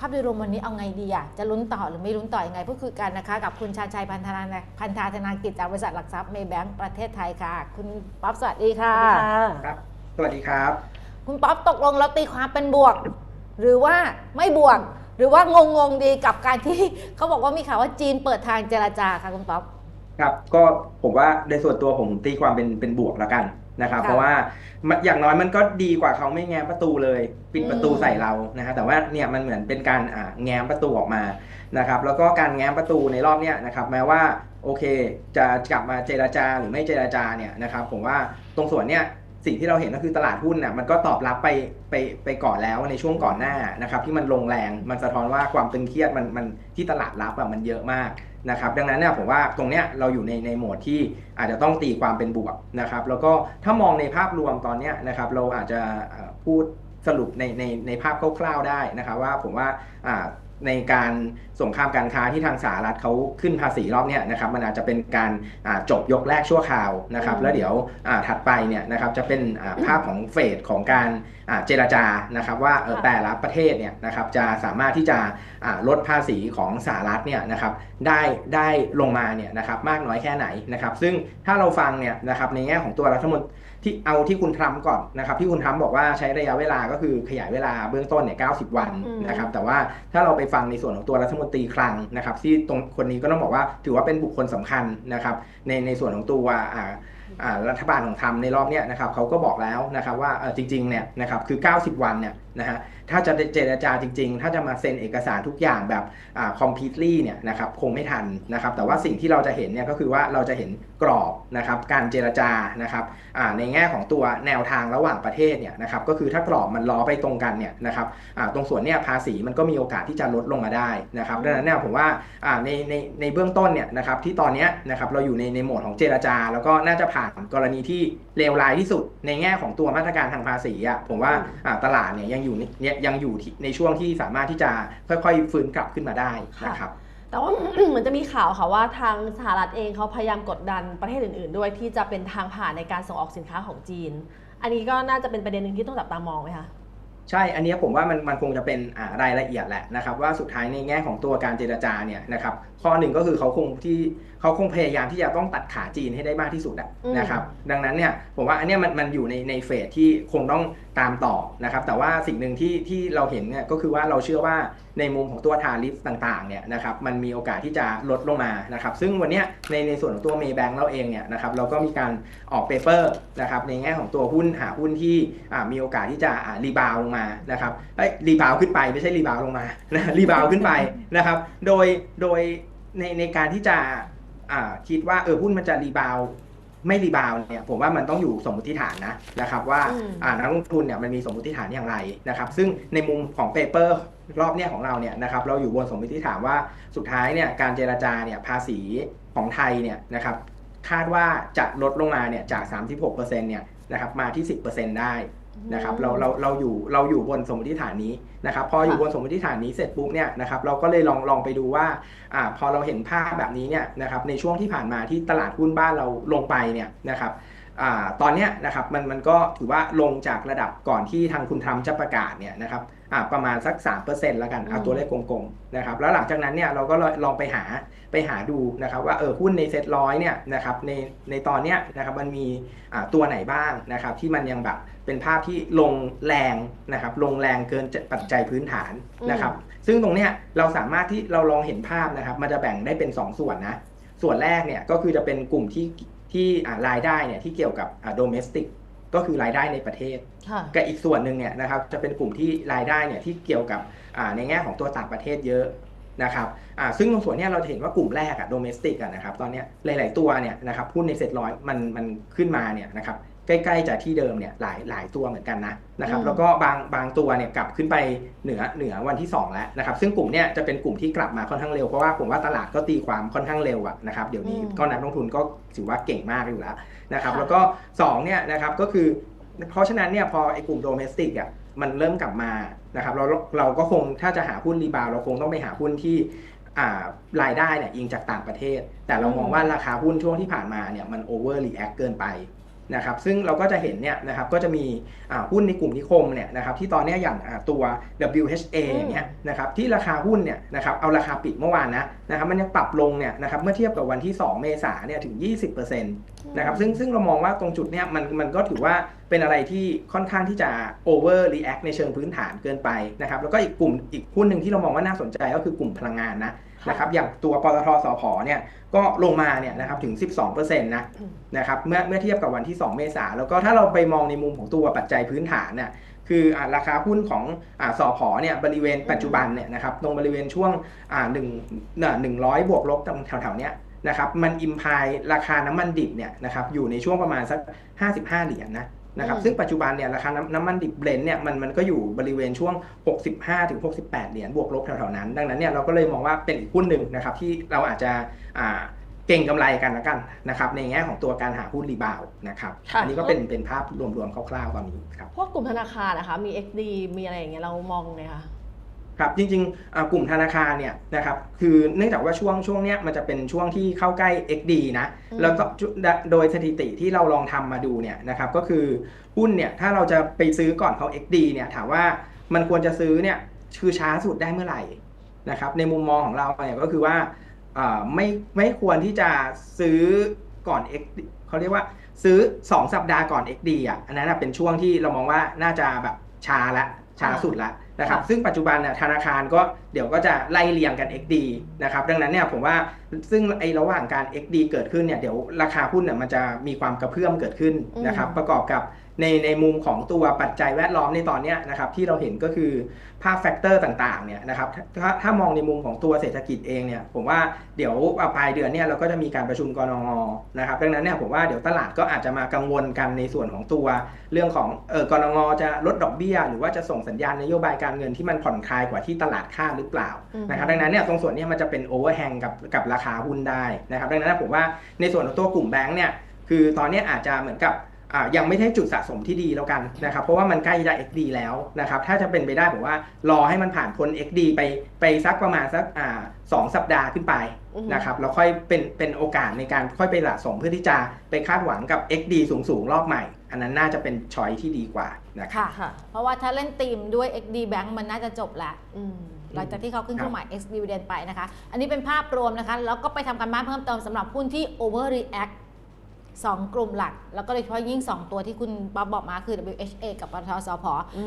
ภาพโดยรวมวันนี้เอาไงดีอะจะลุ้นต่อหรือไม่ลุ้นต่อยังไงพูดคุยกันนะคะ กับคุณชาญชัยพันธนาพันธาธนากิจจากบริษัทหลักทรัพย์เมย์แบงก์ประเทศไทยค่ะ คุณป๊อปสวัสดีค่ะ ครับ สวัสดีครับ คุณป๊อปตกลงแล้วตีความเป็นบวก หรือว่าไม่บวก หรือว่างงงๆดีกับการที่เขาบอกว่ามีข่าวว่าจีนเปิดทางเจรจาค่ะคุณป๊อปครับก็ผมว่าในส่วนตัวผมตีความเป็นเป็นบวกแล้วกัน นะครับค่ะ เพราะว่ามันอย่างน้อยมันก็ดีกว่าเขาไม่แง้มประตูเลย ปิดประตูอืมใส่เรานะฮะแต่ว่าเนี่ยมันเหมือนเป็นการอ่าแง้มประตูออกมานะครับแล้วก็การแง้มประตูในรอบเนี้ยนะครับแม้ว่าโอเคจะกลับมาเจราจาหรือไม่เจราจาเนี่ยนะครับผมว่าตรงส่วนเนี้ย สิ่งที่เราเห็นก็คือตลาดหุ้นน่ะมันก็ตอบรับไปไปไปก่อนแล้วในช่วงก่อนหน้านะครับที่มันลงแรงมันสะท้อนว่าความตึงเครียดมันมันที่ตลาดรับอะมันเยอะมากนะครับดังนั้นเนี่ยผมว่าตรงเนี้ยเราอยู่ในในโหมดที่อาจจะต้องตีความเป็นบวกนะครับแล้วก็ถ้ามองในภาพรวมตอนเนี้ยนะครับเราอาจจะพูดสรุปในในในภาพคร่าวๆได้นะครับว่าผมว่าอ่า ในการสงครามการค้าที่ทางสหรัฐเขาขึ้นภาษีรอบเนี้ยนะครับมันอาจจะเป็นการอ่าจบยกแรกชั่วคราวนะครับอืมแล้วเดี๋ยวอ่าถัดไปเนี่ยนะครับจะเป็นอ่าภาพของเฟสของการอ่าเจรจานะครับว่าเออค่ะแต่ละประเทศเนี่ยนะครับจะสามารถที่จะอ่าลดภาษีของสหรัฐเนี่ยนะครับได้ได้ลงมาเนี่ยนะครับมากน้อยแค่ไหนนะครับซึ่งถ้าเราฟังเนี่ยนะครับในแง่ของตัวรัฐมนตรี ที่เอาที่คุณทรัมป์ก่อนนะครับที่คุณทรัมป์บอกว่าใช้ระยะเวลาก็คือขยายเวลาเบื้องต้นเนี่ย90วันอืมนะครับแต่ว่าถ้าเราไปฟังในส่วนของตัวรัฐมนตรีคลังนะครับที่ตรงคนนี้ก็ต้องบอกว่าถือว่าเป็นบุคคลสำคัญนะครับในในส่วนของตัวอ่าอ่า รัฐบาลของทำในรอบนี้นะครับเขาก็บอกแล้วนะครับว่าจริงๆเนี่ยนะครับคือ 90 วันเนี่ยนะฮะถ้าจะเจรจาจริง ๆ ถ้าจะมาเซ็นเอกสารทุกอย่างแบบอ่า completely เนี่ยนะครับคงไม่ทันนะครับแต่ว่าสิ่งที่เราจะเห็นเนี่ยก็คือว่าเราจะเห็นกรอบนะครับการเจรจานะครับในแง่ของตัวแนวทางระหว่างประเทศเนี่ยนะครับก็คือถ้ากรอบมันล้อไปตรงกันเนี่ยนะครับตรงส่วนเนี่ยภาษีมันก็มีโอกาสที่จะลดลงมาได้นะครับดังนั้นเนี่ยผมว่าในในในเบื้องต้นเนี่ยนะครับที่ตอนนี้นะครับเราอยู่ในในโหมดของเจรจา แล้วก็น่าจะผ่านกรณีที่เลวร้ายที่สุดในแง่ของตัวมาตรการทางภาษีอะผมว่าอ่าตลาดเนี่ยยังอยู่ในเนี่ยยังอยู่ที่ในช่วงที่สามารถที่จะค่อยๆ ฟื้นกลับขึ้นมาได้นะครับแต่ว่าเหมือนจะมีข่าวค่ะว่าทางสหรัฐเองเขาพยายามกดดันประเทศอื่น ๆ ด้วยที่จะเป็นทางผ่านในการส่งออกสินค้าของจีน อันนี้ก็น่าจะเป็นประเด็นหนึ่งที่ต้องจับตามองไหมคะ ใช่ อันเนี้ยผมว่ามันมันคงจะเป็นอ่ารายละเอียดแหละนะครับ ว่าสุดท้ายในแง่ของตัวการเจรจาเนี่ยนะครับข้อหนึ่งก็คือเขาคงที่เขาคงพยายามที่จะต้องตัดขาจีนให้ได้มากที่สุดอะอืมนะครับ ดังนั้นเนี่ยผมว่าอันเนี้ยมันมันอยู่ในในเฟสที่คงต้อง ตามต่อนะครับ แต่ว่าสิ่งหนึ่งที่ที่เราเห็นเนี่ยก็คือว่าเราเชื่อว่าในมุมของตัวทาริฟต่างๆเนี่ยนะครับมันมีโอกาสที่จะลดลงมานะครับ ซึ่งวันนี้ในในส่วนของตัวเมย์แบงเราเองเนี่ยนะครับเราก็มีการออกเปเปอร์นะครับในแง่ของตัวหุ้นหาหุ้นที่มีโอกาสที่จะรีบาวลงมานะครับเอ้รีบาวขึ้นไปไม่ใช่รีบาวลงมานะรีบาวขึ้นไปนะครับ โดยโดยในในการที่จะคิดว่าเออหุ้นมันจะรีบาว ไม่รีบาวเนี่ยผมว่ามันต้องอยู่สมมติฐานนะนะครับว่าอืมอ่านักลงทุนเนี่ยมันมีสมมติฐานอย่างไรนะครับ ซึ่งในมุมของเปเปอร์รอบเนี้ยของเราเนี่ยนะครับเราอยู่บนสมมติฐานว่าสุดท้ายเนี่ยการเจรจาเนี่ยภาษีของไทยเนี่ยนะครับคาดว่าจะลดลงมาเนี่ยจาก 36%เนี่ยนะครับมาที่ 10%ได้ นะครับเราเราเราอยู่เราอยู่บนสมมติฐานนี้นะครับพออยู่บนสมมติฐานนี้เสร็จปุ๊บเนี่ยนะครับเราก็เลยลองลองไปดูว่าอ่าพอเราเห็นภาพแบบนี้เนี่ยนะครับในช่วงที่ผ่านมาที่ตลาดหุ้นบ้านเราลงไปเนี่ยนะครับอาตอนเนี้ยนะครับมันมันก็ถือว่าลงจากระดับก่อนที่ทางคุณทรัมป์จะประกาศเนี่ยนะครับ อ่าประมาณสัก 3%แล้วกันเอาอืมตัวเลขกลมๆนะครับแล้วหลังจากนั้นเนี่ยเราก็ลองไปหาไปหาดูนะครับว่าเออหุ้นในเซ็ตร้อยเนี่ยนะครับในในตอนเนี้ยนะครับมันมีอ่าตัวไหนบ้างนะครับที่มันยังแบบเป็นภาพที่ลงแรงนะครับลงแรงเกินปัจจัยพื้นฐานนะครับซึ่งตรงเนี้ยเราสามารถที่เราลองเห็นภาพนะครับมันจะแบ่งได้เป็น 2 ส่วนนะส่วนแรกเนี่ยก็คือจะเป็นกลุ่มที่ที่อ่ารายได้เนี่ยที่เกี่ยวกับอ่า domestic ก็ คือรายได้ในประเทศค่ะกับอีกส่วนหนึ่งเนี่ยนะครับจะเป็นกลุ่มที่รายได้เนี่ยที่เกี่ยวกับอ่าในแง่ของตัวต่างประเทศเยอะนะครับอ่าซึ่งตรงส่วนเนี้ยเราจะเห็นว่ากลุ่มแรกอะ domestic อะนะครับตอนเนี้ยหลาย ๆ ตัวเนี่ยนะครับหุ้นในเซ็ตร้อยมันมันขึ้นมาเนี่ยนะครับใกล้ๆจากที่เดิมเนี่ยหลายหลายตัวเหมือนกันนะนะครับอืมแล้วก็บางบางตัวเนี่ยกลับขึ้นไปเหนือเหนือวันที่ 2 แล้วนะครับซึ่งกลุ่มเนี่ยจะเป็นกลุ่มที่กลับมาค่อนข้างเร็วเพราะว่าผมว่าตลาดก็ตีความค่อนข้างเร็วอะนะครับเดี๋ยวนี้อืมก็นักลงทุนก็ถือว่าเก่งมากอยู่แล้วนะครับค่ะแล้วก็สองเนี่ยนะครับก็คือเพราะฉะนั้นเนี่ยพอไอ้กลุ่มโดเมสติกอะมันเริ่มกลับมานะครับเราเราก็คงถ้าจะหาหุ้นรีบาวด์เราคงต้องไปหาหุ้นที่อ่ารายได้เนี่ยอิงจากต่างประเทศ แต่เรามองว่าราคาหุ้นช่วงที่ผ่านมาเนี่ยมันโอเวอร์รีแอคเกินไป นะครับซึ่งเราก็จะเห็นเนี่ยนะครับก็จะมีอ่าหุ้นในกลุ่มนิคมเนี่ยนะครับที่ตอนเนี้ยอย่างอ่าตัว WHA อืมเนี่ยนะครับที่ราคาหุ้นเนี่ยนะครับเอาราคาปิดเมื่อวานนะนะครับมันยังปรับลงเนี่ยนะครับเมื่อเทียบกับวันที่ 2 เมษายนเนี่ยถึง 20%นะครับซึ่งซึ่งเรามองว่าตรงจุดเนี่ยมันมันก็ถือว่าเป็นอะไรที่ค่อนข้างที่จะ over react ในเชิงพื้นฐานเกินไปนะครับแล้วก็อีกกลุ่มอีกหุ้นหนึ่งที่เรามองว่าน่าสนใจก็คือกลุ่มพลังงานนะ นะครับอย่างตัวปตทสพเนี่ยก็ลงมาเนี่ยนะครับถึง 12%นะอืมนะครับเมื่อเมื่อเทียบกับวันที่ 2 เมษาแล้วก็ถ้าเราไปมองในมุมของตัวปัจจัยพื้นฐานเนี่ยคืออ่าราคาหุ้นของอ่าสพเนี่ยบริเวณปัจจุบันเนี่ยนะครับตรงบริเวณช่วงอ่าหนึ่งหนึ่งร้อยบวกลบตรงแถวๆเนี้ยนะครับมันอิมพายราคาน้ำมันดิบเนี่ยนะครับอยู่ในช่วงประมาณสัก 55 เหรียญนะ นะครับอืมซึ่งปัจจุบันเนี่ยราคาน้ำน้ำมันดิบเบลนด์เนี่ยมันมันก็อยู่บริเวณช่วง 65ถึง68 เหรียญบวกลบแถวๆนั้น ดังนั้นเนี่ยเราก็เลยมองว่าเป็นอีกหุ้นหนึ่งนะครับที่เราอาจจะอ่าเก่งกำไรกันละกันนะครับในแง่ของตัวการหาหุ้นรีบาวด์นะครับค่ะอันี้ก็เป็นเป็นภาพรวมๆคร่าวๆตอนนี้ครับพวกกลุ่มธนาคารนะคะมี XD มีอะไรอย่างเงี้ยเรามองไงคะ ครับจริงๆอ่ากลุ่มธนาคารเนี่ยนะครับคือเนื่องจากว่าช่วงช่วงเนี้ยมันจะเป็นช่วงที่เข้าใกล้ XD นะอืมแล้วก็จุโดยสถิติที่เราลองทำมาดูเนี่ยนะครับก็คือหุ้นเนี่ยถ้าเราจะไปซื้อก่อนเขา XD เนี่ยถามว่ามันควรจะซื้อเนี่ยคือช้าสุดได้เมื่อไหร่นะครับในมุมมองของเราเนี่ยก็คือว่าอ่าไม่ไม่ควรที่จะซื้อก่อน XD เขาเรียกว่าซื้อ 2 สัปดาห์ก่อน XD อะอันนั้นนะเป็นช่วงที่เรามองว่าน่าจะแบบช้าละช้าสุดละ นะครับค่ะซึ่งปัจจุบันเนี่ยธนาคารก็เดี๋ยวก็จะไล่เรียงกัน XD นะครับดังนั้นเนี่ยผมว่าซึ่งไอระหว่างการ XD เกิดขึ้นเนี่ยเดี๋ยวราคาหุ้นเนี่ยมันจะมีความกระเพื่อมเกิดขึ้นนะครับประกอบกับ ในในมุมของตัวปัจจัยแวดล้อมในตอนเนี้ยนะครับที่เราเห็นก็คือภาพแฟกเตอร์ต่างๆเนี่ยนะครับถ้าถ้ามองในมุมของตัวเศรษฐกิจเองเนี่ยผมว่าเดี๋ยวปลายเดือนเนี่ยเราก็จะมีการประชุมกรงงนะครับดังนั้นเนี่ยผมว่าเดี๋ยวตลาดก็อาจจะมากังวลกันในส่วนของตัวเรื่องของเออกรงงจะลดดอกเบี้ย หรือว่าจะส่งสัญญาณนโยบายการเงินที่มันผ่อนคลายกว่าที่ตลาดคาดหรือเปล่าอืมนะครับดังนั้นเนี่ยตรงส่วนเนี้มันจะเป็นโอเวอร์แฮงกับกับราคาหุ้นได้นะครับดังนั้นผมว่าในส่วนของตัวกลุ่มแบงค์เนี่ยคือตอนเนี้ยอาจจะเหมือนกับอ่า ยังไม่ได้จุดสะสมที่ดีแล้วกันนะครับ เพราะว่ามันใกล้จะ XD แล้วนะครับ ถ้าจะเป็นไปได้ผมว่ารอให้มันผ่านพ้น XD ไปไปสักประมาณสักอ่าสองสัปดาห์ขึ้นไปอือฮึนะครับแล้วค่อยเป็นเป็นโอกาสในการค่อยไปสะสมเพื่อที่จะไปคาดหวังกับ XD สูงๆรอบใหม่ อันนั้นน่าจะเป็นช้อยที่ดีกว่านะครับค่ะค่ะเพราะว่าถ้าเล่นทีมด้วย XD Bank มันน่าจะจบละอืมหลังจากที่เขาขึ้นครับเครื่องหมาย X dividend ไปนะคะ อันนี้เป็นภาพรวมนะคะ แล้วก็ไปทำการบ้านเพิ่มเติมสำหรับหุ้นที่ overreact 2 กลุ่มหลัก แล้วก็โดยเฉพาะยิ่ง 2 ตัวที่คุณป๊อบบอกมาคือ WHA กับปตทสพ